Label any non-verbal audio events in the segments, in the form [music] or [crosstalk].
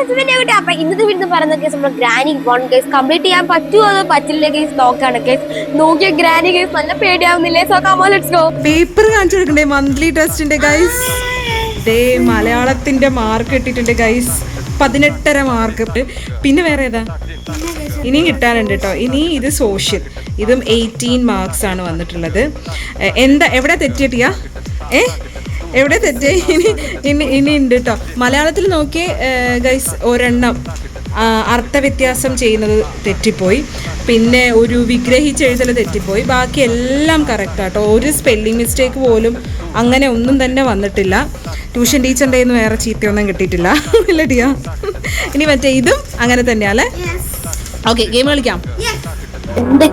കുട്ടി അപ്പൊ ഇന്നത്തെ വീട്ടിൽ പറയുന്ന കേസ് നമ്മൾ ഗ്രാനി വൺ കേസ് കംപ്ലീറ്റ് ചെയ്യാൻ പറ്റുമോ അതോ പറ്റില്ല കേസ് നോക്കാണ് കേസ് നോക്കിയ ഗ്രാനി കേസ് നല്ല പേടിയാവുന്നില്ലേ? So come on let's go paper കാണിച്ചു കൊടുക്കണ്ടേ? മന്ത്ലി ടെസ്റ്റിന്റെ ഗൈസ് ദേ മലയാളത്തിന്റെ മാർക്ക് കിട്ടിയിട്ടുണ്ട് ഗൈസ് പതിനെട്ടര മാർക്ക് പിന്നെ വേറെ ഏതാ? ഇനിയും കിട്ടാനുണ്ട് കേട്ടോ ഇനി ഇത് സോഷ്യൽ ഇതും എയ്റ്റീൻ മാർക്സ് ആണ് വന്നിട്ടുള്ളത്. എന്താ എവിടെ തെറ്റിയിട്ടിയാ ഏ? എവിടെ തെറ്റേ? ഇനി ഇനി ഇനി ഉണ്ട് കേട്ടോ മലയാളത്തിൽ നോക്കി ഗൈസ് ഒരെണ്ണം അർത്ഥവ്യത്യാസം ചെയ്യുന്നത് തെറ്റിപ്പോയി. പിന്നെ ഒരു വിഗ്രഹിച്ചെഴുതൽ തെറ്റിപ്പോയി. ബാക്കി എല്ലാം കറക്റ്റ് ആട്ടോ ഒരു സ്പെല്ലിംഗ് മിസ്റ്റേക്ക് പോലും അങ്ങനെ ഒന്നും തന്നെ വന്നിട്ടില്ല. ട്യൂഷൻ ടീച്ചറിന്റെ നിന്ന് വേറെ ചീത്തയൊന്നും കിട്ടിയിട്ടില്ല. ഇല്ല ടിയാ. ഇനി മറ്റേ ഇതും അങ്ങനെ തന്നെയാല്ലേ ഓക്കെ ഗെയിം കളിക്കാം. എന്ത്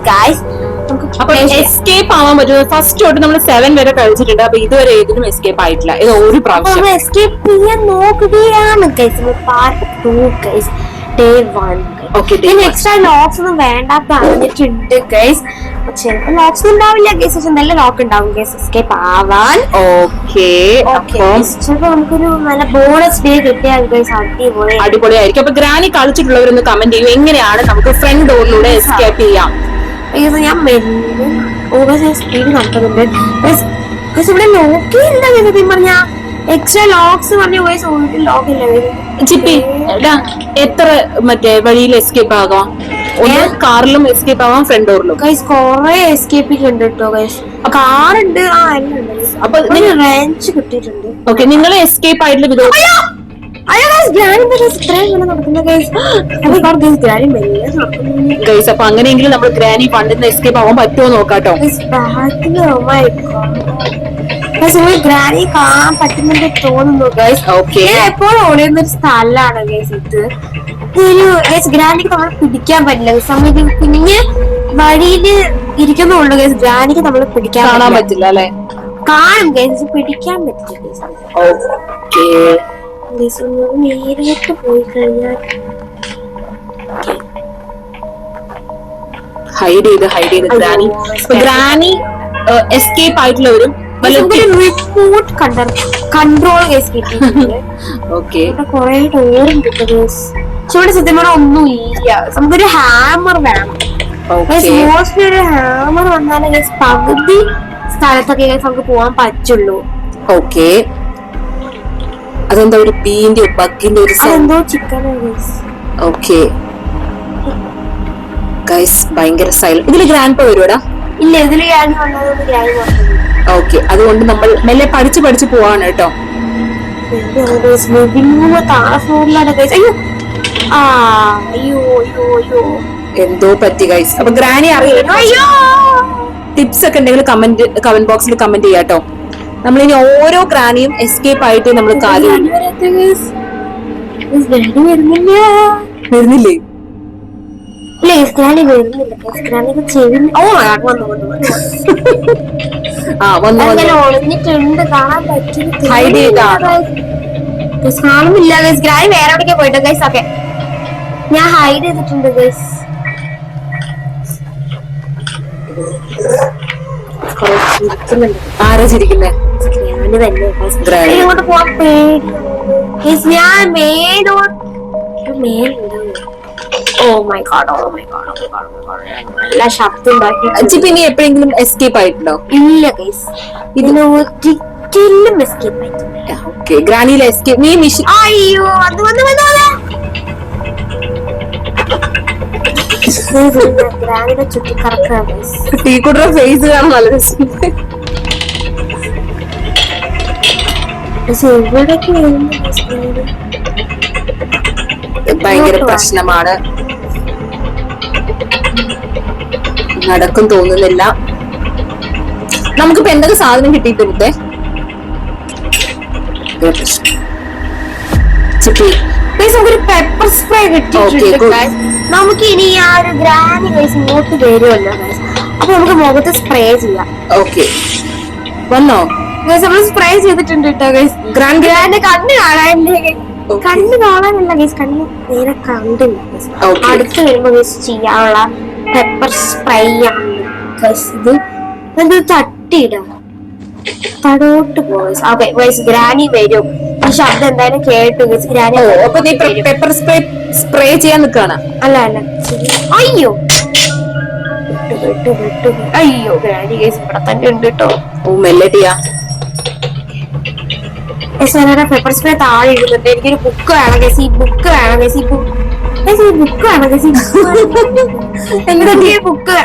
അപ്പൊ എസ്കേപ്പ് ആവാൻ പറ്റുന്നത് ഫസ്റ്റ് തൊട്ട് നമ്മൾ സെവൻ വരെ കഴിച്ചിട്ടുണ്ട്. അപ്പൊ ഇതുവരെ ഏതിനും എസ്കേപ്പ് ആയിട്ടില്ല. ഇത് ഒരു പ്രാവശ്യം. എസ്കേപ്പ് ചെയ്യാൻ നോക്കുകയാണ് part two day one extra locks ഒന്നും വേണ്ട പറഞ്ഞിട്ടുണ്ട് ഗൈസ് ചിലപ്പോൾ ലോക്സ് ഉണ്ടാവില്ല ഗൈസ് പക്ഷെ നല്ല ലോക്ക് ഉണ്ടാവും ഗൈസ് എസ്കേപ്പ് ആവാൻ. ഓക്കെ അപ്പം ചിലപ്പോ നമുക്കൊരു നല്ല ബോണസ് ഡേ കിട്ടിയാൽ ഗൈസ് അടിപൊളി അടിപൊളിയായിരിക്കും. അപ്പൊ ഗ്രാനി കളിച്ചിട്ടുള്ളവരൊന്ന് കമന്റ് ചെയ്യും. എങ്ങനെയാണ് നമുക്ക് ഫ്രണ്ട് ഡോറിലൂടെ എസ്കേപ്പ് ചെയ്യാം? ഇത് ഞാൻ മെല്ലെ ഓവർ സ്പീഡ് ഇവിടെ ലോക്കില്ല സത്യം പറഞ്ഞ. എക്സ്ട്രാ ലോക്സ് പറഞ്ഞ പോയ ഒരു ലോക്ക് ഇല്ല. ചിപ്പി എത്ര മറ്റേ വഴിയിൽ എസ്കേപ്പ് ആകാം? ഒന്ന് കാറിലും എസ്കേപ്പ് ആവാം ഫ്രണ്ട് ഡോറിലും ഗൈസ് കൊറേ എസ്കേപ്പിംഗ് ഉണ്ട് കേട്ടോ ഗൈസ് കാറുണ്ട് ആ എല്ലാം ഉണ്ട്. അപ്പൊ റേഞ്ച് കിട്ടിയിട്ടുണ്ട്. ഓക്കെ നിങ്ങൾ എസ്കേപ്പ് ആയിട്ടുള്ള വിധം ഗൈസ് [gasps] അപ്പൊ അങ്ങനെയെങ്കിലും നമ്മൾ ഗ്രാനി ഫണ്ടിൽ എസ്കേപ്പ് ആവാൻ പറ്റുമോ നോക്കാട്ടോ. ഒരു ഗ്രാനി കാണാൻ പറ്റുന്നുണ്ട് തോന്നുന്നു ഗൈസ് ഓക്കെ എപ്പോഴും ഓടിയുന്ന ഒരു സ്ഥലമാണ് ഗൈസ് ഇത്. ഇതൊരു ഗൈസ് ഗ്രാനിക്ക് നമ്മൾ പിടിക്കാൻ പറ്റില്ല സമയത്ത് കുഞ്ഞ് വഴിയിൽ ഇരിക്കുന്നുള്ളൂ ഗൈസ് ഗ്രാനിക്ക് നമ്മൾ പിടിക്കാൻ കാണാൻ പറ്റില്ല. അല്ലെ? കാണും ഗൈസ് പിടിക്കാൻ പറ്റില്ല ഓക്കെ ഒന്ന് നേരിട്ട് പോയി കഴിഞ്ഞാൽ ഹൈഡ് ചെയ്ത് ഹൈഡ് ചെയ്ത് ഗ്രാനി ഗ്രാനി എസ്കേപ്പ് ആയിട്ടുള്ളവരും വല്ല റിപ്പോർട്ട് കൺട്രോൾ കേസ് കിട്ടിയിട്ടുണ്ട്. ഓക്കെ കുറെ ഇവിടെ സത്യം പറഞ്ഞാൽ ഒന്നും ഇല്ല നമുക്കൊരു ഹാമർ വേണം. മോസ്റ്റ്ലി ഒരു ഹാമർ വന്നാലേ പകുതി സ്ഥലത്തൊക്കെ നമുക്ക് പോകാൻ പറ്റുള്ളൂ. ഓക്കെ അതെന്താ ഒരു ബീന്റെ ബഗിന്റെ ഒരു ഓക്കെ. ഗൈസ് ഭയങ്കര സൈലന്റ് ഇതിൽ ഗ്രാൻഡ് പ വരുവാടാ? ഇല്ല ഇതിൽ ഓക്കെ അതുകൊണ്ട് നമ്മൾ മെല്ലെ പഠിച്ച് പഠിച്ച് പോവാണ് കേട്ടോ. എന്തോ പറ്റി ഗൈസ് അപ്പൊ ഗ്രാനി അറിയാം അയ്യോ. ടിപ്സ് ഒക്കെ ഉണ്ടെങ്കിൽ കമന്റ് കമന്റ് ബോക്സിൽ കമന്റ് ചെയ്യാട്ടോ. നമ്മൾ ഇനി ഓരോ ക്രാനിയും എസ്കേപ്പ് ആയിട്ട് നമ്മൾ കാര്യം വരുന്നില്ല. ആ വന്നു? കാണുന്നില്ല ഗൈസ് ഗ്രാനി വേറെ എവിടേക്കാ പോയിട്ടോ ഗൈസ് ഓക്കെ ഞാൻ ഹൈഡ് ചെയ്തിട്ടുണ്ട് ഗൈസ് ആരാ ചിരിക്കുന്നേ? ഗ്രാനി തന്നെ ഇങ്ങോട്ട് ഞാൻ മേലോട്ട് മേലുണ്ടോ ഓ my God oh my God oh my God നല്ല ശബ്ദം ഉണ്ടാക്കി. ചിപ്പി പിന്നെ എപ്പോഴെങ്കിലും എസ്കേപ്പ് ആയിട്ടുണ്ടോ? ഇല്ല ഗൈസ് ഇതിന് ഒരിക്കലും എസ്കേപ്പ് ആയിട്ടില്ല. ഓക്കെ ഗ്രാനിയിലെ എസ്കേപ്പ് നീ മിഷൻ അയ്യോ അത് വന്ന് വന്ന് [laughs] ഗ്രാനിയുടെ ചുറ്റിക്കറക്കാണ് ടീ കുട്ടറ ഫേസ് കാണാൻ നല്ല രസമുണ്ട്. ഭയങ്കര പ്രശ്നമാണ്. നടക്കും തോന്നുന്നില്ല. നമുക്കിപ്പോ എന്തൊക്കെ സാധനം കിട്ടിയിട്ടുണ്ട് ചിപ്പി നമുക്കൊരു പെപ്പർ സ്പ്രേ കിട്ടിയിട്ടുണ്ട്. നമുക്ക് ഇനി ആ ഒരു ഗ്രാനി ഗൈസ് ഇങ്ങോട്ട് വരുമല്ലോ ഗൈസ് അപ്പൊ നമുക്ക് മുഖത്ത് സ്പ്രേ ചെയ്യാം. ഓക്കെ വന്നോ? നമ്മൾ സ്പ്രേ ചെയ്തിട്ടുണ്ട് കേട്ടോ ഗൈസ് ഗ്രാൻഡ് ഗ്രാൻഡ് കണ്ണ് കാണാനില്ലേ. കണ്ണ് കാണാനല്ല ഗൈസ് കണ്ണ് നേരെ കണ്ടില്ല. അടുത്ത് വരുമ്പോ ഗൈസ് ചെയ്യാനുള്ള പെപ്പർ സ്പ്രേ ആണ് ഗൈസ് ഇത് ഇത് തട്ടിയിടാം തടോട്ട് പോയി ഗൈസ് ഗ്രാനി വരും. ഈ ശബ്ദം എന്തായാലും കേട്ടു ഗ്രാനി അപ്പൊ നീ പെപ്പർ സ്പ്രേ സ്പ്രേ ചെയ്യാൻ നിക്കാണ്. അല്ല അല്ല. അയ്യോ. അയ്യോ ഗ്രാനി ഗൈസ് ഇവിടെ തന്നെ ഉണ്ട് കേട്ടോ ഓ മെല്ലടിയാ. പെപ്പർ സ്പ്രേ താഴെ ഇടുന്നുണ്ട് എനിക്കൊരു ബുക്ക് വേണം ഗൈസ് ഈ ബുക്ക് വേണം ഗൈസ് ഈ ബുക്ക് ഈ ബുക്ക് വേണം ഗൈസ് എനിക്ക് ബുക്ക്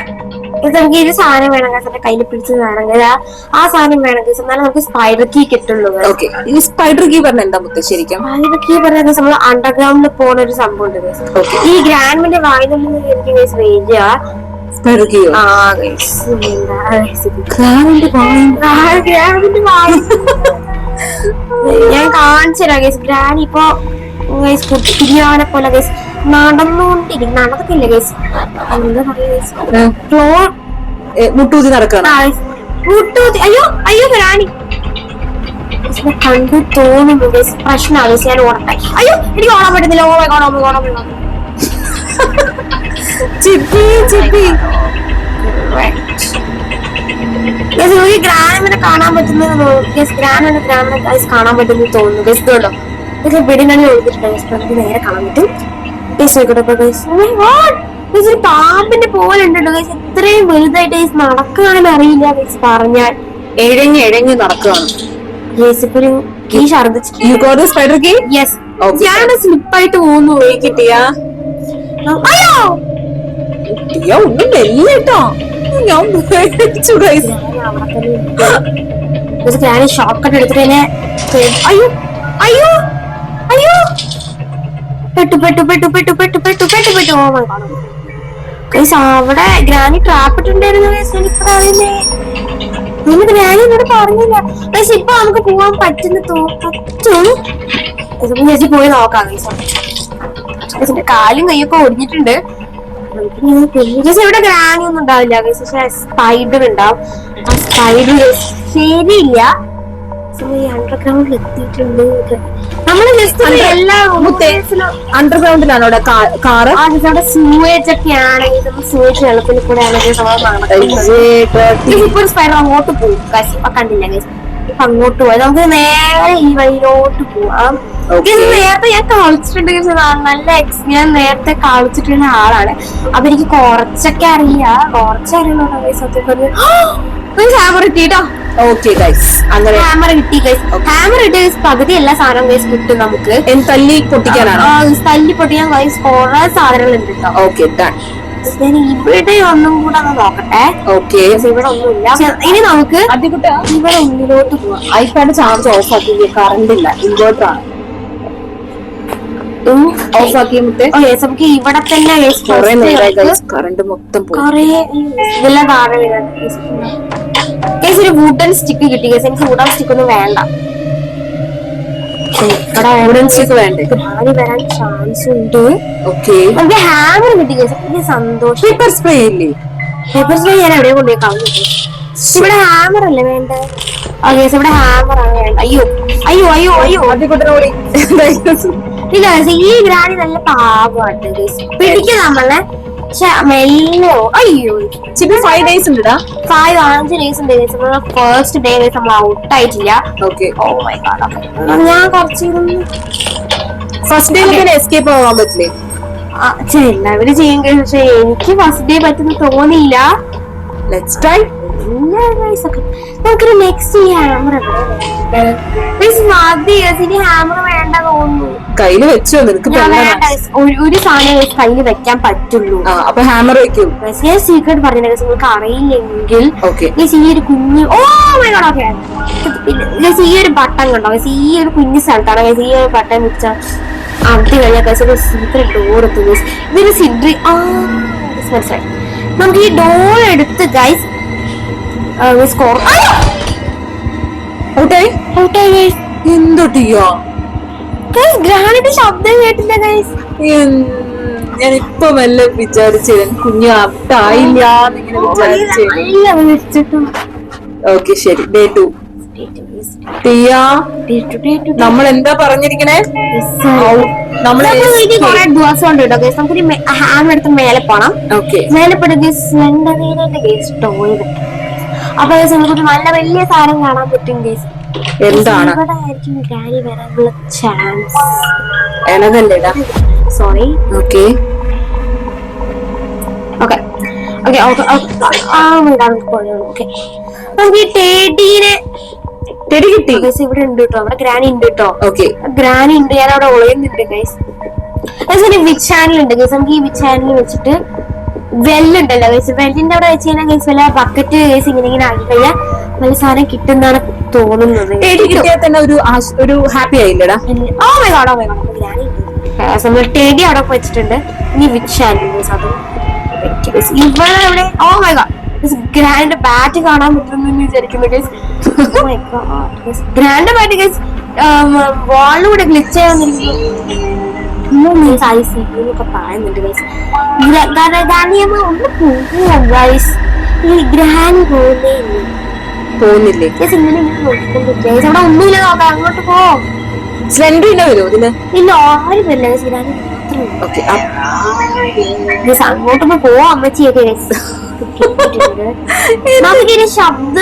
നമുക്ക് ഈ സാധനം വേണം ഗൈസ് എന്റെ കയ്യിൽ പിടിച്ച് വേണം. ആ- സാധനം വേണം കേസ് എന്നാലും നമുക്ക് സ്പൈഡർ കീ കിട്ടുള്ളൂ. ഓക്കെ ഈ സ്പൈഡർ കീ പറഞ്ഞ എന്താ മുത്ത ശരിക്കും? സ്പൈഡർ കീ പറഞ്ഞത് നമ്മൾ അണ്ടർഗ്രൗണ്ടിൽ പോകുന്ന ഒരു സംഭവം ഉണ്ട് കേസ്. ഈ ഗ്രാൻഡിന്റെ നിന്ന് എനിക്ക് കേസ് വരിക സ്പൈഡർ കീയോ ആ ഗൈസ് എന്താ guys. ഇത്? ഗ്രാൻഡ് ആ, ഗ്രാൻഡിന്റെ വായു [laughs] ഞാൻ കാണിച്ചു തരാം ഗൈസ് ഗ്രാനി ഇപ്പൊ ഗൈസ് കുട്ടിയാനെ പോലെ ഗൈസ് നടന്നുകൊണ്ടിരിക്കും നടക്കത്തില്ല ഗൈസ് എന്താ ക്ലോ മുട്ടൂതി നടക്കണം. മുട്ടൂത്തി അയ്യോ അയ്യോ ഗ്രാനി കണ്ടു തോന്നുന്നു ഗൈസ് പ്രശ്നമാണ് ഗൈസ് ഞാൻ ഓടട്ടെ അയ്യോ എനിക്ക് ഓടാൻ പറ്റുന്നില്ല ഓ ഓടാൻ ഓടാൻ പറ്റുന്നു ചിപ്പി ചിപ്പി. നമുക്ക് ഗ്രാമിനെ കാണാൻ പറ്റുന്നത് ഗ്രാമിനെ ഗ്രാമിനെ ഗൈസ് കാണാൻ പറ്റുന്നത് തോന്നുന്നു. ഗൈസ് ഇതുണ്ടോ ഗൈസ് വെടിനണി ഒഴുകിയിട്ടുണ്ട് ഗൈസ് നമുക്ക് നേരെ കാണാൻ പറ്റും. ഗൈസ് നോക്കട്ടെ ഗൈസ് ഗൈസ് ഒരു പാമ്പിന്റെ പോലെ ഉണ്ടല്ലോ. ഗൈസ് ഇത്രയും വലുതായിട്ട് ഗൈസ് നടക്കുകയാണെന്ന് അറിയില്ല. ഗൈസ് പറഞ്ഞാൽ എഴഞ്ഞ് എഴഞ്ഞ് നടക്കുകയാണ്. ഗൈസ് ഇപ്പൊ ഒരു കീ ഛർദിച്ചു സ്പൈഡർ കീ യെസ് ഞാൻ സ്ലിപ്പായിട്ട് പോകുന്നു. കിട്ടിയാ. അയ്യോ! ഒന്നും മെല്ലേട്ടോ ഞാൻ പേടിച്ചു ഗൈസ് ഞാൻ ഷോർട്ട് കട്ട് എടുത്തിട്ട് അയ്യോ അയ്യോ അയ്യോ. പെട്ടു പെട്ടു പെട്ടു പെട്ടു പെട്ടു പെട്ടു പെട്ടു പെട്ടു. ഓ മൈ ഗോഡ് ഗൈസ് അവിടെ ഗ്രാനി ട്രാപ്പ് ഇട്ടുണ്ടായിരുന്നു ഗൈസ് എനിക്ക് അറിയില്ലേ? നിങ്ങൾ ഗ്രാനി എന്നോട് പറഞ്ഞില്ല. ഗൈസ് ഇപ്പൊ നമുക്ക് പോവാൻ പറ്റുന്ന പറ്റും. ചേച്ചി പോയി നോക്കാം ഗൈസ് കാലും കൈയൊക്കെ ഒടിഞ്ഞിട്ടുണ്ട്. ഗൈസ് ഇവിടെ ഗ്രാനി ഒന്നും ഉണ്ടാവില്ല പക്ഷെ സ്പൈഡർ ഉണ്ടാവും. ആ സ്പൈഡർ ശരിയില്ല. അണ്ടർഗ്രൗണ്ടിൽ എത്തിയിട്ടുണ്ട്. നമ്മൾ ജസ്റ്റ് എല്ലാ അണ്ടർഗ്രൗണ്ടിലാണോ അവിടെ കാറ്? സൂവേജ് ഒക്കെ ആണെങ്കിൽ നമ്മൾ സൂവേജ് വെള്ളത്തിൽ കൂടെ ആണെങ്കിൽ നമ്മൾ നടക്കുന്നത് ഇപ്പൊ സ്പൈഡർ അങ്ങോട്ട് പോകും കണ്ടില്ല അങ്ങോട്ട് പോയത് നമുക്ക് നേരെ ഈ വഴിയിലോട്ട് പോവാം. നേരത്തെ ഞാൻ കളിച്ചിട്ടുണ്ട് guys. നല്ല എക്സ് ഞാൻ നേരത്തെ കളിച്ചിട്ടുള്ള ആളാണ്. അപ്പൊ എനിക്ക് കുറച്ചൊക്കെ അറിയാം. കുറച്ച് ഗൈസ് സത്യം പറഞ്ഞു. [gasps] ഹാമർ കിട്ടിട്ടോ ഓക്കെ ഗൈസ് അങ്ങനെ. ഹാമർ കിട്ടി ഗൈസ് ഹാമർ കിട്ടിയ ഗൈസ് പകുതി എല്ലാ സാധനവും ഗൈസ് കിട്ടും നമുക്ക്. തല്ലി പൊട്ടിക്കാനാണ്? തല്ലി പൊട്ടിക്കാൻ ഗൈസ് കുറെ സാധനങ്ങൾ ഉണ്ട് കേട്ടോ ഓക്കെ ഞാൻ ഇവിടെ ഒന്നും കൂടെ ഒന്ന് നോക്കട്ടെ. ഓക്കെ ഇവിടെ ഒന്നുമില്ല ഇനി നമുക്ക് ഇവിടെ ഉള്ളിലോട്ട് പോവാം. ഐപാഡ് ചാർജ് ഓഫ് ആക്കി കറണ്ട് ഇല്ല. ഇൻവേർട്ടർ ആണ്. ഓഫ് ആക്കിയ മുത്തേ ഓ യെസ് നമുക്ക് ഇവിടെ തന്നെ കറണ്ട് മൊത്തം കുറേ ഇതെല്ലാം താഴെ കേസ് ഒരു വുഡൻ സ്റ്റിക്ക് കിട്ടി. കേസ് എനിക്ക് വുഡൻ സ്റ്റിക്ക് ഒന്നും വേണ്ട. ഇവിടെ വുഡൻ സ്റ്റിക്ക് വേണ്ടേ? ആര് വരാൻ ചാൻസ് ഉണ്ട്? ഓക്കെ നമുക്ക് ഹാമർ കിട്ടി എനിക്ക് സന്തോഷം. പേപ്പർ സ്പ്രേ ഇല്ലേ? പേപ്പർ സ്പ്രേ ഞാൻ എവിടെ കൊണ്ടുപോയി. കളഞ്ഞു ഇവിടെ ഹാമർ അല്ലേ വേണ്ട? കേസ് ഇവിടെ ഹാമർ ആണ് വേണ്ട. അയ്യോ അയ്യോ അയ്യോ അയ്യോ. guys, ഈ ഗ്രാനി നല്ല guys. പിടിക്കും നമ്മളെ. മെല്ലെ അയ്യോ. ചിപ്പി ഫൈവ് ഡേയ്സ് ഉണ്ടടാ. ഫൈവ് അഞ്ച് ഡേയ്സ് ഉണ്ട്. ഫസ്റ്റ് ഡേ നമ്മൾ ഔട്ട് ആയിട്ടില്ല. ഓക്കെ ഓ മൈ ഗാഡ് ഞാൻ കുറച്ച് ഫസ്റ്റ് ഡേ ഇങ്ങനെ എസ്കേപ്പ് ആവാൻ പറ്റില്ലേ? എല്ലാവരും ചെയ്യും. പക്ഷെ എനിക്ക് ഫസ്റ്റ് ഡേ പറ്റുന്ന തോന്നിയില്ല. Let's try. നമുക്കൊരു നെക്സ്റ്റ് ഹാമർ ഹാമർ വേണ്ട തോന്നുന്നു. കയ്യിൽ വെച്ചോ നിനക്ക്. ഒരു- സാധനം കയ്യിൽ വെക്കാൻ പറ്റുള്ളൂ. അപ്പൊ ഹാമർ വെക്കും. ഞാൻ സീക്രട്ട് പറഞ്ഞ നിങ്ങൾക്ക് അറിയില്ലെങ്കിൽ ഈ ഒരു കുഞ്ഞു ഓ മൈ ഗോഡ് ഓക്കെ ഈ ഒരു ബട്ടൺ കണ്ടോ? ഈ ഒരു കുഞ്ഞു സ്ഥലത്താണ് ഈ ഒരു ബട്ടൺ വെച്ച ഗൈസ് ഒരു സീക്രട്ട് ഡോർ എത്തുന്നു ഇതൊരു സിഡ്രി ആ മനസ്സിലായി. നമുക്ക് ഈ ഡോർ എടുത്ത് ഗൈസ് സ്കോർ ഔട്ടായി ഔട്ടായി ഗൈസ് എന്തൊട്ടിയോ ഗൈസ് ഗ്രാനിന്റെ ശബ്ദം കേട്ടില്ല ഗൈസ് ഞാൻ ഇപ്പൊ മെല്ലെ വിചാരിച്ചു കുഞ്ഞു എന്നിങ്ങനെ വിചാരിച്ചു വിളിച്ചിട്ടും ഓക്കെ ശരി. ഡേ ടു ടിയ നമ്മൾ എന്താ പറഞ്ഞിരിക്കണേ? നമ്മൾ കുറെ ദിവസം ഉണ്ട് കേട്ടോ ഗൈസ് നമുക്ക് ഹാൻഡ് എടുത്ത് മേലെ പോണം. മേലെ പെടുന്ന സ്ലെൻഡറിന്റെ ഗേസ് ടോയ് അപ്പൊ ഗൈസ് നമുക്ക് നല്ല വലിയ സാധനം കാണാൻ പറ്റും ഗേസ് എന്താണ്? ഗ്രാനി വരാനുള്ള chance എനതല്ലേടാ sorry okay okay okay okay ആ ഓക്കെ നമുക്ക് ഈ ടേഡീനെ ടെടി കിട്ടി. ഗൈസ് ഇവിടെ ഉണ്ട് കേട്ടോ അവിടെ ഗ്രാനി ഉണ്ട് കേട്ടോ ഓക്കെ ഗ്രാനി ഉണ്ട്. ഞാൻ അവിടെ ഒളിയുന്നുണ്ട് ഗൈസ് ഗൈസ് വിച്ച് ചാനൽ ഉണ്ട്. ഗൈസ് നമുക്ക് ഈ വിച്ച് ചാനൽ വെച്ചിട്ട് വെല്ലുണ്ടല്ലോ ഗൈസ് വെല്ലിന്റെ അവിടെ വെച്ച് കഴിഞ്ഞാൽ ഗൈസ് വല്ല ബക്കറ്റ് ഗൈസ് ഇങ്ങനെ ഇങ്ങനെ ആക്കി കഴിഞ്ഞാൽ നല്ല സാധനം കിട്ടുന്നാണ് തോന്നുന്നത്. ടെടി കിട്ടിയാൽ തന്നെ ഒരു ഒരു ഹാപ്പി ആയില്ലടാ? ഓ my God oh my God Granny നമ്മൾ ടെഡി അവിടെ വെച്ചിട്ടുണ്ട്. ഇനി വിച്ച് ചാനൽ ഗൈസ് അത് ഇവിടെ ഇവിടെ oh my God grand bat കാണാൻ പറ്റുന്നു വിചാരിക്കുന്നു ഗൈസ് ഗ്രാൻഡ് ബാറ്റ് ഗൈസ് വാളിലൂടെ ഗ്ലിച്ച് ചെയ്യാന്നിരിക്കുന്നു ഐസ് എന്നൊക്കെ പറയുന്നുണ്ട് ഗൈസ് ഗാനിയമ്മ ഒന്ന് പോകും ഗൈസ് ഈ ഗ്രാൻഡ് പോകുന്നേ ഇല്ല. പോകുന്നില്ലേ? ഗൈസ് ഇങ്ങനെ ഇങ്ങനെ നോക്കിക്കൊണ്ട് ഗൈസ് അവിടെ ഒന്നുമില്ല നോക്കാം അങ്ങോട്ട് പോ. സ്ലെൻഡറിനെ വരുമോ ഇതിന്? ഇല്ല ആരും വരില്ല ഗൈസ് ഗ്രാൻഡ് മാത്രമേ ഉള്ളൂ. ഓക്കെ ഗൈസ് അങ്ങോട്ടൊന്ന് പോവാം അമ്മച്ചിയൊക്കെ ഗൈസ് നമുക്കിനി ശബ്ദ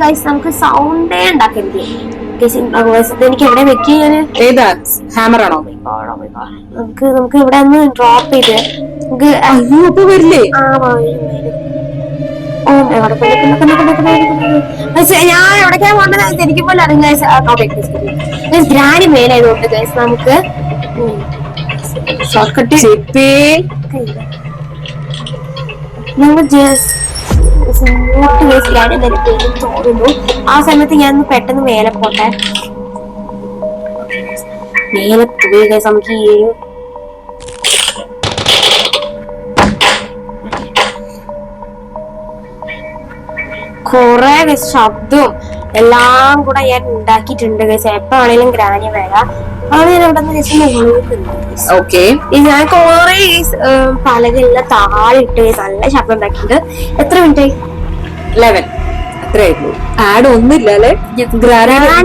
ഗൈസ് നമുക്ക് സൗണ്ടേ ഉണ്ടാക്കരുത്. എനിക്ക് എവിടെ വെക്കുക ഞാൻ? ഏതാ? ഹാമർ ആണോ? നമുക്ക് നമുക്ക് ഇവിടെ ഒന്ന് ഡ്രോപ്പ് ചെയ്ത് നമുക്ക് അയ്യോ അപ്പൊ വരില്ലേ? ഞാൻ എവിടേക്കാ പോകേണ്ടത് എനിക്ക് പോലും അറിയാം ഗ്രാനി മേലായതുകൊണ്ട് നമുക്ക് ഷോർട്ട് കട്ട് ആ സമയത്ത് ഞാൻ പെട്ടെന്ന് മേലെ പോട്ടെ. മേലെ പോയി സമയത്ത് കൊറേ ശബ്ദവും എല്ലാം കൂടെ ഞാൻ ഉണ്ടാക്കിയിട്ടുണ്ട് എപ്പാണേലും എപ്പോ ആണെങ്കിലും ഗ്രാനി വരാം. ആണ് ഞാൻ ഇവിടെ നിന്ന് ഓക്കെ ഈ ഞാൻ കൊറേ പലകെല്ലാം താഴിട്ട് നല്ല ശബ്ദം ഉണ്ടാക്കിയിട്ടുണ്ട്. എത്ര മിനിറ്റ് ആയി? ലെവൻ അത്രയായിട്ടുള്ളൂ ആഡ് ഒന്നുമില്ല അല്ലെ? ഗ്രാനി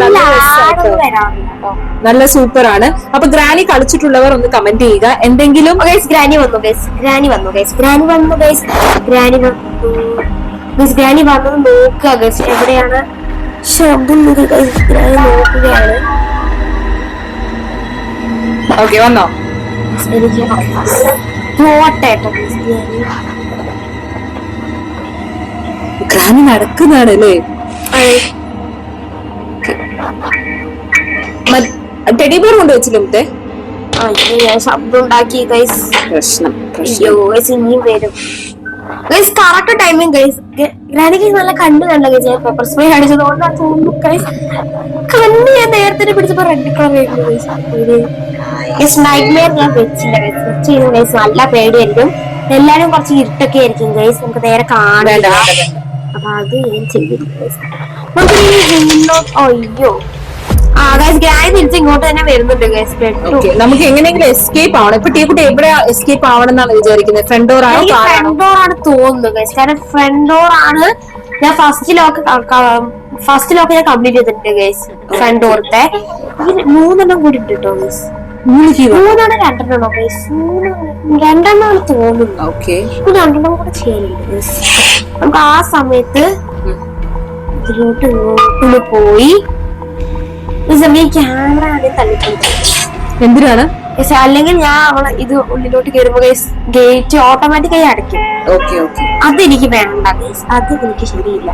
നല്ല സൂപ്പർ ആണ്. അപ്പൊ ഗ്രാനി കളിച്ചിട്ടുള്ളവർ ഒന്ന് കമന്റ് ചെയ്യുക. എന്തെങ്കിലും ഗ്രാനി വന്നു ഗൈസ് ഗ്രാനി വന്നു ഗൈസ് ഗ്രാനി വന്നു ഗൈസ് ഗ്രാനി വന്നു. ഗൈസ് ഗ്രാനി വന്നത് നോക്കുക ഗൈസ് എവിടെയാണ് ശബ്ദം നോക്കുകയാണ്. ഓക്കെ വന്നോ? എനിക്ക് പോട്ടെ കേട്ടോ. ഗൈസ് ഗ്രാനി ഗ്രാനി നടക്കുന്നതാണ് അല്ലേ ടെഡി ബിയർ കൊണ്ട് വെച്ചില്ല മുത്തേ? ശബ്ദം ഉണ്ടാക്കി പ്രശ്നം പ്രശ്നം. ഇനിയും വരും. Guys correct timing guys Granny guys നല്ല കണ്ണ് കണ്ട ഗൈസ് ഞാൻ പേപ്പർ സ്പ്രേ അടിച്ചത്. കൊണ്ടാണ് തോന്നുന്നു ഗൈസ് കണ്ണ് ഞാൻ നേരത്തെ പിടിച്ചപ്പോ റെഡ് കളർ ആയിരുന്നു ഗൈസ് ഗൈസ് നൈറ്റ് മെയർ ഞാൻ വെച്ചില്ല ഗൈസ് വെച്ച് ചെയ്തു ഗൈസ് നല്ല പേടിയായിരിക്കും. എല്ലാരും കുറച്ച് ഇരുട്ടൊക്കെ ആയിരിക്കും ഗൈസ് നമുക്ക് നേരെ കാണാൻ അപ്പൊ അത് ഞാൻ ചെയ്തിരിക്കും നമുക്ക് ഈ ഇങ്ങോട്ട് തന്നെ വരുന്നുണ്ട് നമുക്ക് എങ്ങനെയെങ്കിലും എസ്കേപ്പ് ആവണം. ഇപ്പൊ ടീക്കുട്ടി എവിടെ എസ്കേപ്പ് ആവണം എന്നാണ് വിചാരിക്കുന്നത്? ഫ്രണ്ട് ഡോർ ആണോ ഫ്രണ്ട് ഡോർ ആണ്? തോന്നുന്നത്. കാരണം ഫ്രണ്ട് ഡോർ ആണ് ഞാൻ ഫസ്റ്റ് ലോക്ക് ഫസ്റ്റ് ലോക്ക് ഞാൻ കംപ്ലീറ്റ് ചെയ്തിട്ടുണ്ട് ഗൈസ് ഫ്രണ്ട് ഡോറത്തെ മൂന്നെണ്ണം കൂടി ഉണ്ട് കേട്ടോ ഗൈസ് മൂന്ന് മൂന്നെണ്ണം രണ്ടെണ്ണോ ഗൈസ് രണ്ടെണ്ണം തോന്നുന്നു ഓക്കെ രണ്ടെണ്ണം കൂടെ ചെയ്യാനുണ്ട് നമുക്ക് ആ സമയത്ത് ഇതിലോട്ട് ഇങ്ങോട്ട് പോയി. ഈ സമയം ക്യാമറ ആദ്യം തള്ളിട്ടുണ്ട് എന്തിനാണ്? അല്ലെങ്കിൽ ഞാൻ അവളെ ഇത് ഉള്ളിലോട്ട് കയറുമ്പോ ഗേറ്റ് ഓട്ടോമാറ്റിക്കായി അടയ്ക്കും. അത് എനിക്ക് അതെനിക്ക് വേണ്ട അത് എനിക്ക് ശരിയില്ല.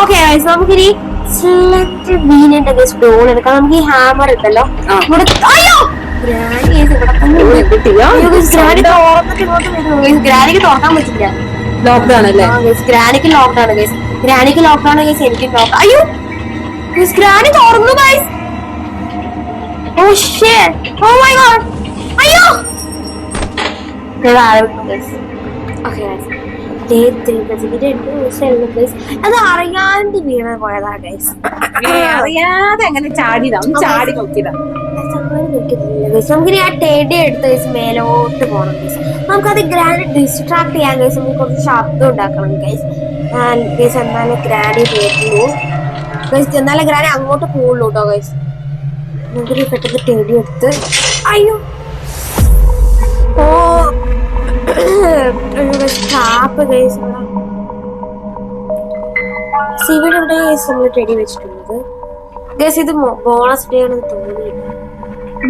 ഓക്കെ ഗൈസ് നമുക്കിനി സെലക്ട് വീനിന്റെ ഗേസ് ഡോൾ എടുക്കാം നമുക്ക് ഈ ഹാമർ ഉണ്ടല്ലോ. ഇവിടെ അയ്യോ! ഗ്രാനിക്ക് തുറക്കാൻ പറ്റില്ല. ലോക്ക്ഡൌൺ അല്ലേ ഗ്രാനിക്ക് ലോക്ക്ഡൌൺ ഗൈസ് ഗ്രാനിക്ക് ലോക്ക്ഡൌൺ ഗൈസ് എനിക്ക് ലോക്ക് അയ്യോ! Guys, ഗ്രാനി തുറന്നു guys oh shit oh my God അയ്യോ. അത് അറിയാണ്ട് വീണ പോയതാ ഗൈസ് അറിയാതെ അങ്ങനെ ചാടിയതാ ഒന്ന് ചാടി നോക്കിയതാ. നമുക്ക് ആ ടേഡി എടുത്ത് ഗൈസ് മേലോട്ട് പോകണം ഗൈസ് നമുക്കത് ഗ്രാൻഡ് ഡിസ്ട്രാക്ട് ചെയ്യാൻ ഗൈസ് നമുക്ക് കുറച്ച് ശബ്ദം ഉണ്ടാക്കണം ഗൈസ് ഗൈസ് എന്നാലേ ഗ്രാൻഡ് വരുള്ളൂ ഗൈസ് എന്നാലേ ഗ്രാൻഡ് അങ്ങോട്ട് പോകുള്ളൂ കേട്ടോ ഗൈസ് നമുക്കൊരു പെട്ടെന്ന് തേടിയെടുത്ത്. അയ്യോ. ഓ. സ്റ്റാപ്പ് ഗൈസ് സിവിൽ ഗൈസ് നമ്മൾ ടെടി വെച്ചിട്ടുള്ളത്. ഗൈസ് ഇത് ബോണസ് ഡേ ആണെന്ന് തോന്നിയില്ല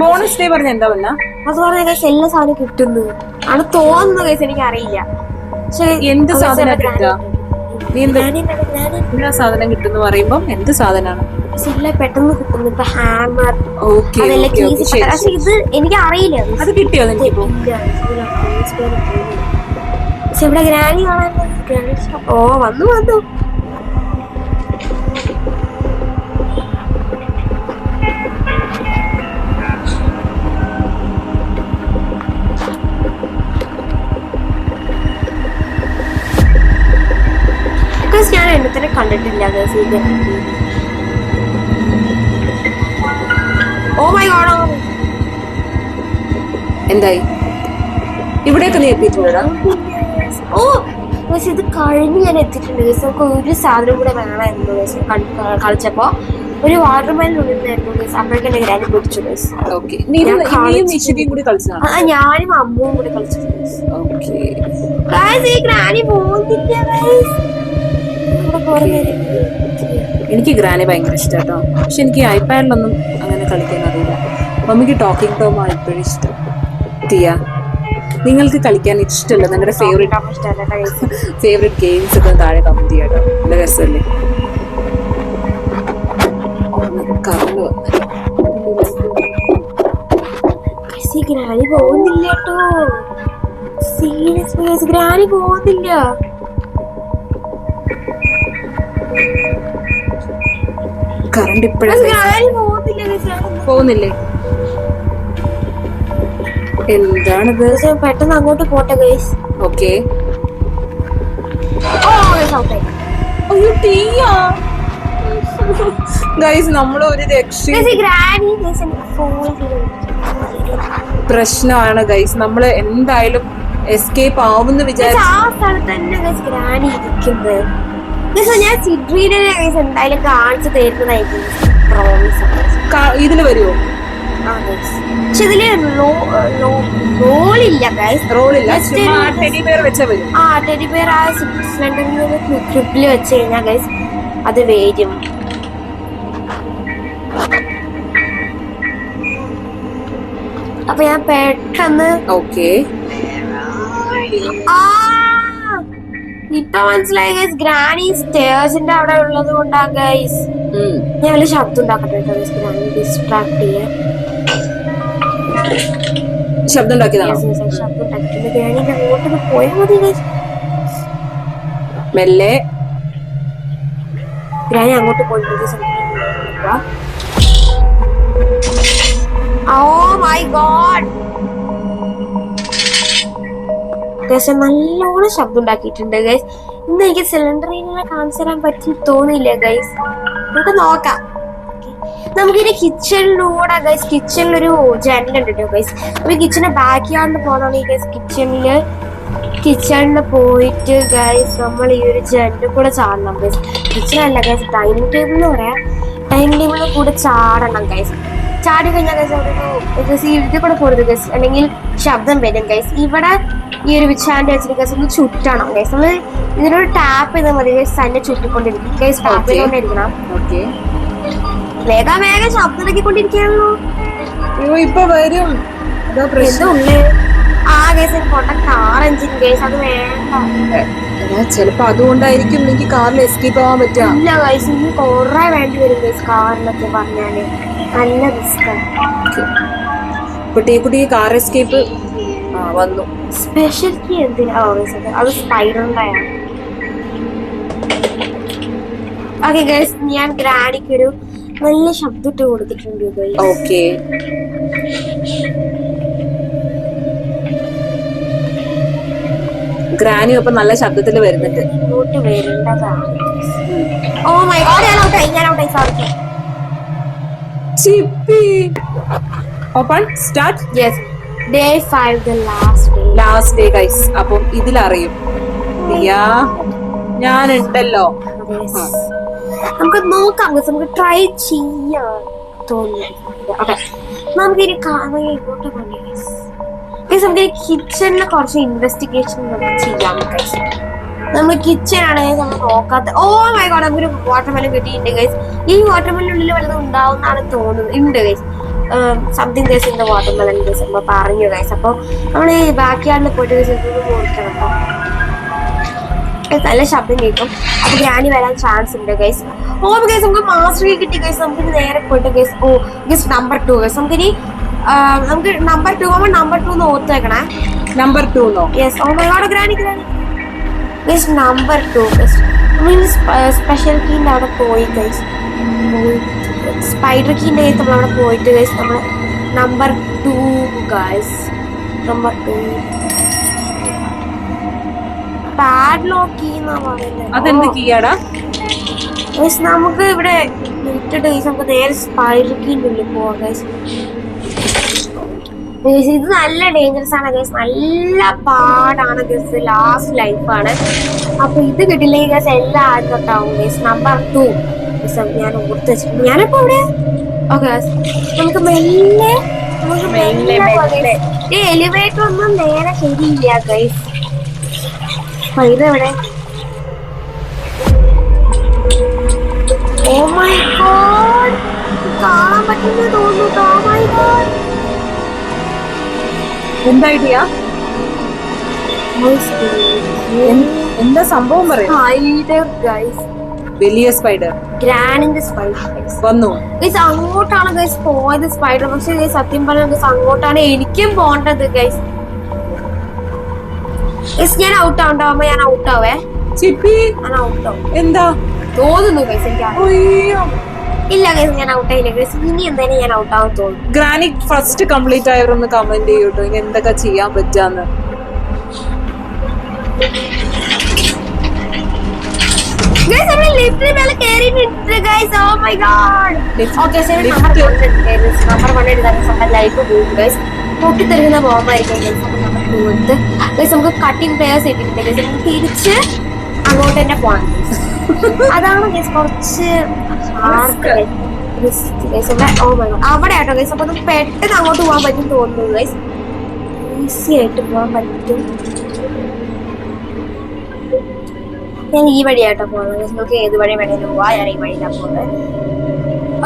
ബോണസ് ഡേ പറഞ്ഞ എന്താ വല്ല അത് പറഞ്ഞ ഗൈസ് എല്ലാ സാധനം കിട്ടുന്നു. ആണ് തോന്നുന്നു ഗൈസ് എനിക്ക് അറിയില്ല പക്ഷെ എന്ത് സാധനം? നീ എന്ത്? സാധനം കിട്ടുന്ന പറയുമ്പോൾ എന്ത് സാധനമാണ് പെട്ടെന്ന് കിട്ടുന്നു. ഇപ്പൊ ഹാമർ. പക്ഷെ ഇത് എനിക്ക് അറിയില്ല അത് കിട്ടിയോ നിനക്ക് ഇപ്പൊ? ഇല്ല, ഇതിൽ അഡ്വാൻസ് പേര് പക്ഷെ ഇവിടെ ഗ്രാനി കാണാൻ ഓ വന്നു വന്നു. എണ്ണത്തിനെ കണ്ടിട്ടില്ല god, oh my എന്തായി? ഇവിടെയൊക്കെ നീ എത്തിയിട്ടുണ്ടോ? ഓ പക്ഷെ ഇത് കഴിഞ്ഞ് ഞാൻ എത്തിയിട്ടുണ്ട്. ദിവസം നമുക്ക് ഒരു സാധനം കൂടെ വേണമായിരുന്നു കളിച്ചപ്പോ ഒരു വാട്ടർ മെലൻ ഉണ്ടായിരുന്നു. അപ്പോഴേക്കും എന്റെ പിടിച്ചു ഞാനും അമ്മുവും കൂടി കളിച്ചു ഈ ഗ്രാനി പോകുന്നില്ല. എനിക്ക് ഗ്രാനി ഭയങ്കര ഇഷ്ടാട്ടോ. പക്ഷെ എനിക്ക് ഐപാഡിലൊന്നും അങ്ങനെ കളിക്കാൻ അറിയില്ല. മമ്മിക്ക് ടോക്കിംഗ് ടോം ആണ് ഇപ്പോഴും ഇഷ്ടം. ടിയ നിങ്ങൾക്ക് കളിക്കാൻ ഇഷ്ടമല്ല. നിങ്ങളുടെ ഫേവറേറ്റ്. ഫേവറേറ്റ് ഗെയിംസ് ഒക്കെ താഴെ കമന്റ് ചെയ്യാട്ടോ നല്ല രസമല്ലേ? കറണ്ട് ഗ്രാനി പോകുന്നില്ല കേട്ടോ. സീരിയസ് ഗ്രാനി പോകുന്നില്ല. കറണ്ട് ഗ്രാനി പോകുന്നില്ല എന്താണിത് പെട്ടെന്ന് അങ്ങോട്ട് പോട്ടെ ഗൈസ് ഓക്കെ ഓ ഗൈസ് നമ്മൾ ഒരു രക്ഷ പ്രശ്നമാണ് ഗൈസ് നമ്മൾ എന്തായാലും എസ്കേപ്പ് ആവുമെന്ന് വിചാരിച്ചു ആ സ്ഥലത്ത് തന്നെ ഗൈസ് ഗ്രാനി ഇരിക്കുന്നത് ഞാൻ എന്തായാലും കാണിച്ചു തരുന്നതായിരിക്കും. പ്രോമിസ് ഇതിൽ വരുമോ ആ പക്ഷെ ഇതിൽ റോളില്ല റോളില്ല. ടെഡി ബെയർ വെച്ച് കഴിഞ്ഞാൽ ഗൈസ് അത് വരും. അപ്പൊ ഞാൻ പെട്ടെന്ന് ഓക്കേ ആ ഇപ്പൊ മനസ്സിലായി ഗൈസ് ഗ്രാനി സ്റ്റേഴ്സിന്റെ അവിടെ ഉള്ളത് കൊണ്ടാ ഗൈസ് ഞാൻ വലിയ ശബ്ദം ഉണ്ടാക്കട്ടെ ഗൈസ് ഗ്രാനി ഡിസ്ട്രാക്ട് ചെയ്യാൻ ശബ്ദം ഉണ്ടാക്കിയതാണോ? ശബ്ദം ഉണ്ടാക്കിയിട്ടുണ്ട് ഗ്രാനിന്റെ അങ്ങോട്ടൊന്ന് പോയാൽ മതി ഗൈസ് മെല്ലെ. ഗ്രാനി അങ്ങോട്ട് പോയിട്ട് ഓ മൈ ഗോഡ് ഗൈസ് നല്ലോണം ശബ്ദം ഉണ്ടാക്കിയിട്ടുണ്ട് ഗൈസ് ഇന്ന് എനിക്ക് സിലിണ്ടറിനെ കാണിച്ചു തരാൻ പറ്റി തോന്നിയില്ല ഗൈസ് നമുക്ക് നോക്കാം. നമുക്കിനി കിച്ചണിലൂടെ ഗൈസ് കിച്ചണിലൊരു ജനലുണ്ട് കേട്ടോ ഗൈസ് അപ്പൊ കിച്ചണിന്റെ ബാക്ക് യാർഡിൽ പോകണമെങ്കിൽ ഗൈസ് കിച്ചണിൽ കിച്ചണിൽ പോയിട്ട് ഗൈസ് നമ്മൾ ഈ ഒരു ജനലിൽ കൂടെ ചാടണം ഗൈസ് കിച്ചണല്ല ഗൈസ് ഡൈനിങ് ടേബിൾ എന്ന് പറയാം. ഡൈനിങ് ടേബിളിൽ കൂടെ ചാടണം ഗൈസ് ചാടി കഴിഞ്ഞാൽ ഗൈസ് ഒരു സീരിയൽ കൂടെ പോരുത് ഗൈസ് അല്ലെങ്കിൽ ശബ്ദം വരും ഗൈസ് ഇവിടെ ഈ ഒരു വിച്ചാന്റെ വെച്ചിട്ട് ഗൈസ് ഒന്ന് ചുറ്റണം ഗൈസ് നമ്മൾ ഇതിനൊരു ടാപ്പ് ചെയ്താൽ മതി ഗൈസ് തന്നെ ചുറ്റിക്കൊണ്ടിരിക്കും. Guys tap. ചെയ്തുകൊണ്ടിരിക്കണം വേഗം വേഗം ശബ്ദം ഇറക്കിക്കൊണ്ടിരിക്കുകയാണല്ലോ. ഇപ്പൊ വരും. ആ ഗൈസ് പൊട്ട കാർ എഞ്ചിൻ ഗൈസ് അത് വേണ്ട. ചിലപ്പോ അതുകൊണ്ടായിരിക്കും എനിക്ക് കാറിൽ എസ്കേപ്പ് ആവാൻ പറ്റുക. ഇല്ല ഗൈസ് ഇനി കൊറേ വേണ്ടി വരും ഗൈസ് കാറിനൊക്കെ പറഞ്ഞാൽ. നല്ല റിസ്ക് ഇപ്പൊ ടീക്കുട്ടി കാർ എസ്കേപ്പ് വന്നു. സ്പെഷ്യൽ കീ എന്തിനാ? അത് ആണ് ഓക്കെ ഗൈസ് ഞാൻ ഗ്രാനിക്ക് ഒരു നല്ല ശബ്ദം ഇട്ട് കൊടുത്തിട്ടുണ്ട് ഓക്കെ. ഗ്രാനി ഇപ്പൊ നല്ല ശബ്ദത്തിൽ വരുന്നുണ്ട്. ഇങ്ങോട്ട് വരേണ്ടതാണ്. ഓ മൈ ഗോഡ് ഞാൻ ഔട്ടായി ഞാൻ ഔട്ടായി sorry Chippi. Open start. Yes day five the last day last day guys അപ്പം ഇതിലറിയും. ഞാൻ ഉണ്ടല്ലോ നമുക്ക് നോക്കാം നമുക്ക് ട്രൈ ചെയ്യാൻ തോന്നുന്നു. ഓക്കെ നമുക്ക് ഇനി കാണാൻ ഇങ്ങോട്ട് പോകണ്ടേ ഗൈസ് നമുക്ക് കിച്ചണിലെ കുറച്ച് ഇൻവെസ്റ്റിഗേഷൻ നമുക്ക് ചെയ്യാം ഗൈസ് നമ്മൾ കിച്ചൺ ആണെങ്കിൽ നമ്മൾ നോക്കാത്ത ഓ മൈ ഗോഡ് നമുക്കൊരു വാട്ടർമെലൻ കിട്ടിയിട്ടുണ്ട് ഗൈസ് ഈ വാട്ടർമെലിനുള്ളിൽ വല്ലതും ഉണ്ടാവുന്നാണ് തോന്നുന്നത്. ഉണ്ട് guys something guys in the watermelon guys നമ്മൾ പറഞ്ഞു ഗൈസ് അപ്പോൾ നമ്മൾ ഈ ബാക്കി ആളിൽ പോയിട്ട് ഗൈസ് ഇതൊന്ന് കേട്ടോ ഗൈസ്, നല്ല ശബ്ദം കേൾക്കും. അപ്പൊ ഗ്രാനി വരാൻ ചാൻസ് ഉണ്ട് ഗൈസ് ഓ ഗൈസ് നമുക്ക് മാസ്റ്റർ കിട്ടി ഗൈസ് നമുക്ക് നേരെ പോയിട്ട് guys oh guys number two guys നമുക്കിനി ഇനി നമുക്ക് നമ്പർ ടു ആകുമ്പോൾ നമ്പർ ടു എന്ന് ഓർത്ത് വെക്കണേ. Number two no yes oh my God Granny Granny. Guys number two guys means special കീന്റെ അവിടെ പോയി ഗൈസ് സ്പൈഡർ കീന്റെ കയ്യിൽ നമ്മൾ അവിടെ പോയിട്ട് ഗൈസ് നമ്മൾ number two guys number two padlock key എന്നാ പറയുന്നത് അതെന്ത് കീയാടാ നമുക്ക് ഇവിടെ ഇട്ടിട്ട് ഗൈസ് നമുക്ക് നേരെ സ്പൈഡർ കീന്റെ ഉള്ളിൽ പോവാം ഗൈസ് ഇത് നല്ല ഡേഞ്ചറസ് ആണ് ഗൈസ് നല്ല പാടാണ് ഗൈസ് ലാസ്റ്റ് ലൈഫാണ് അപ്പൊ ഇത് കിട്ടില്ലെങ്കിൽ ഗൈസ് എല്ലാം ആദ്യം ഗേസ് നമ്പർ ടു ഞാൻ ഓർത്ത് വെച്ചിട്ടുണ്ട്. ഞാനിപ്പോ ഇവിടെ ഓക്കെ നമുക്ക് മെല്ലെ നമുക്ക് മെല്ലെ ഈ എലിവേറ്റർ ഒന്നും നേരെ ശരിയില്ല ഗൈസ് അപ്പൊ ഇതെവിടെ? ഓ മൈ ഗോഡ് കാണാൻ പറ്റുന്ന തോന്നുന്നു. ഓ മൈ ഗോഡ് എന്താ ഐഡിയ? എന്താ സംഭവം പറയാം? Spider guys. വലിയ സ്പൈഡർ. ഗ്രാനിന്റെ സ്പൈഡർ. വന്നു. ഗൈസ് അങ്ങോട്ടാണ് ഗൈസ് പോയത് സ്പൈഡർ. പക്ഷെ ഗൈസ് സത്യം പറഞ്ഞാൽ ഗൈസ് അങ്ങോട്ടാണ് എനിക്കും പോണ്ടത് ഗൈസ്. ഗൈസ് ഞാൻ ഔട്ട് ആവുണ്ടാവുമ്പോ ഞാൻ ഔട്ട് ആവേ. ചിപ്പി. ഞാൻ ഔട്ട് ആവും. എന്താ? തോന്നുന്നു ഗൈസ് എനിക്ക്. ഇല്ല ഗൈസ് ഞാൻ ഔട്ട് ആയില്ല ഗൈസ് ഇനി എന്തായാലും ഞാൻ ഔട്ട് ആവാൻ തോന്നുന്നു ഗ്രാനി ഫസ്റ്റ് കംപ്ലീറ്റ് ആയവരൊന്ന് കമന്റ് ചെയ്യൂട്ടോ. ഇനി എന്തൊക്കെ ചെയ്യാൻ പറ്റാന്ന്. ഗൈസ് നമ്മൾ ലിഫ്റ്റിന് മേലെ കേറിയിട്ടുണ്ട് guys oh my God okay number 1 എടുത്ത് നമ്പർ 1 എടുത്താൽ നമ്മുടെ ലൈഫ് പോകും ഗൈസ് പൊട്ടിത്തെറിക്കുന്ന ബോംബായിരിക്കും ഗൈസ് അപ്പോൾ നമ്പർ 2 എടുത്ത് ഗൈസ് നമുക്ക് കട്ടിംഗ് പ്ലേയേഴ്സ് ഇട്ടിട്ടുണ്ട് ഗൈസ് നമുക്ക് തിരിച്ച് അങ്ങോട്ട് തന്നെ പോകണം [laughs] അതാണ് ഗൈസ് കുറച്ച് അവിടെ ആട്ടോ ഗൈസ് അപ്പോൾ നമുക്ക് പെട്ടെന്ന് അങ്ങോട്ട് പോകാൻ പറ്റും തോന്നുന്നു ഗൈസ് ഈസി ആയിട്ട് പോകാൻ പറ്റും. ഞാൻ ഈ വഴിയാട്ടോ പോകുന്നത് നമുക്ക് ഏത് വഴി വേണേലും പോവാ. ഞാൻ ഈ വഴിയിലാണ് പോകുന്നത്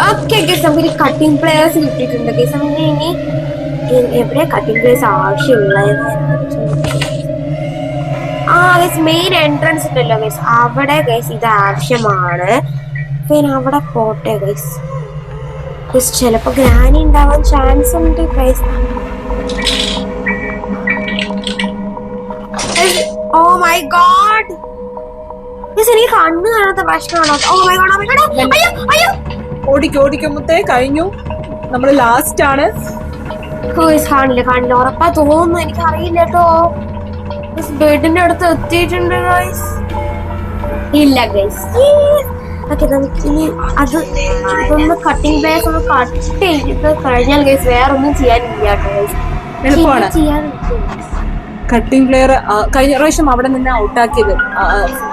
ഓക്കെ ഗൈസ് നമുക്ക് ഇനി കട്ടിംഗ് പ്ലേയേഴ്സ് കിട്ടിയിട്ടുണ്ട് ഗൈസ് നമുക്ക് ഇനി എവിടെ കട്ടിംഗ് പ്ലേസ് ആവശ്യമുള്ളത് ആ ഗൈസ് മെയിൻ എൻട്രൻസ് ഉണ്ടല്ലോ ഗൈസ് അവിടെ ഗൈസ് ഇത് ആവശ്യമാണ്. പിന്നെ അവിടെ പോട്ടെ ഗൈസ് ഗൈസ് ചിലപ്പോ ഗ്രാനി ഉണ്ടാവാൻ ചാൻസ് ഉണ്ട് ഗൈസ് ഓ മൈ ഗോഡ് എനിക്ക് കണ്ണ് കാണാത്ത പ്രശ്നമാണോ? Oh my God oh my God അയ്യോ അയ്യോ! ഓടിക്കും ഓടിക്കുമ്പത്തേ കഴിഞ്ഞു. നമ്മൾ ലാസ്റ്റ് ആണ്. ഗൈസ് കാണില്ല കാണില്ല. ഉറപ്പാ തോന്നുന്നു എനിക്ക് അറിയില്ല കേട്ടോ ബെഡിന്റെ അടുത്ത് എത്തിയിട്ടുണ്ട് ഗൈസ് ഇല്ല ഗൈസ് ഓക്കെ നമുക്ക് ഇനി അത് ഇതൊന്ന് കട്ടിങ് പ്ലേസ് ഒന്ന് കട്ട് ചെയ്ത് കഴിഞ്ഞാൽ ഗൈസ് വേറെ ഒന്നും ചെയ്യാനില്ല. എളുപ്പമാണ് കട്ടിംഗ് പ്ലെയർ കഴിഞ്ഞ പ്രാവശ്യം അവിടെ നിന്ന് ഔട്ടാക്കിയത്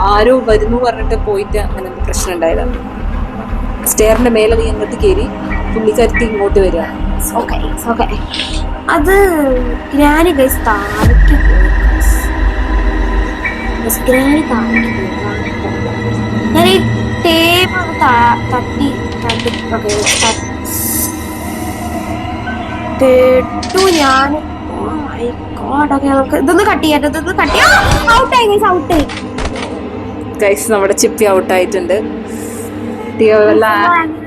ആരോ വരുന്നു പറഞ്ഞിട്ട് പോയിട്ട് അങ്ങനെ പ്രശ്നം ഉണ്ടായത് സ്റ്റെയറിന്റെ മേലെ നീ അങ്ങോട്ട് കയറി പുള്ളിക്കാരത്തി ഇങ്ങോട്ട് വരിക. അത് ഗ്രാനി ഗൈസ് താഴേക്ക് ഗ്രാനി താഴേക്ക് ഞാൻ ഈ ടേബിൾ തട്ടി തട്ടി ഓക്കെ കേട്ടു ഞാൻ ഇതൊന്ന് കട്ട് ചെയ്യാം ഇതൊന്ന് കട്ട് ചെയ്യാം. ഔട്ടായി ഗൈസ് ഔട്ടായി ഗൈസ് നമ്മുടെ ചിപ്പി ഔട്ട് ആയിട്ടുണ്ട്. വല്ല എൻഡ്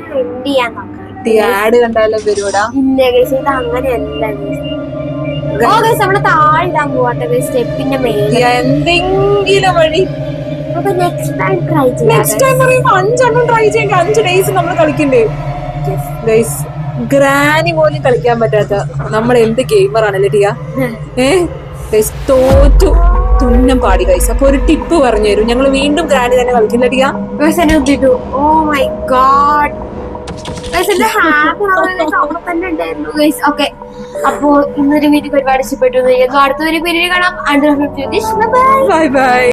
ചെയ്യാൻ നോക്കാം. ടിയ ആഡ് കണ്ടാലും വരൂടാ ഇല്ല ഗൈസ് ഇത് അങ്ങനെയല്ല ഗൈസ് ഓ ഗൈസ് നമ്മൾ താഴെ പോവാട്ടെ ഗൈസ് സ്റ്റെപ്പിന്റെ മേലെ. ടിയ എന്തെങ്കിലും വഴി നെക്സ്റ്റ് ടൈം ട്രൈ പറയുമ്പോ അഞ്ചെണ്ണം അഞ്ച് ഡേയ്സ് നമ്മൾ കളിക്കണ്ടേ? ഗ്രാനി പോലും കളിക്കാൻ പറ്റാത്ത നമ്മൾ എന്ത് ഗെയിമർ ആണല്ലേ ടിയ? ഏ? തോറ്റു. തുന്നം പാടി കൈസ് അപ്പൊ ഒരു ടിപ്പ് പറഞ്ഞു തരും. ഞങ്ങൾ വീണ്ടും ഗ്രാനി തന്നെ കളിക്കില്ല ഓ മൈ ഗോഡ് അപ്പോ ഇന്നൊരു വീഡിയോ ഒരുപാട് ഇഷ്ടപ്പെട്ടു. അടുത്തൊരു വീഡിയോ കാണാം. Bye bye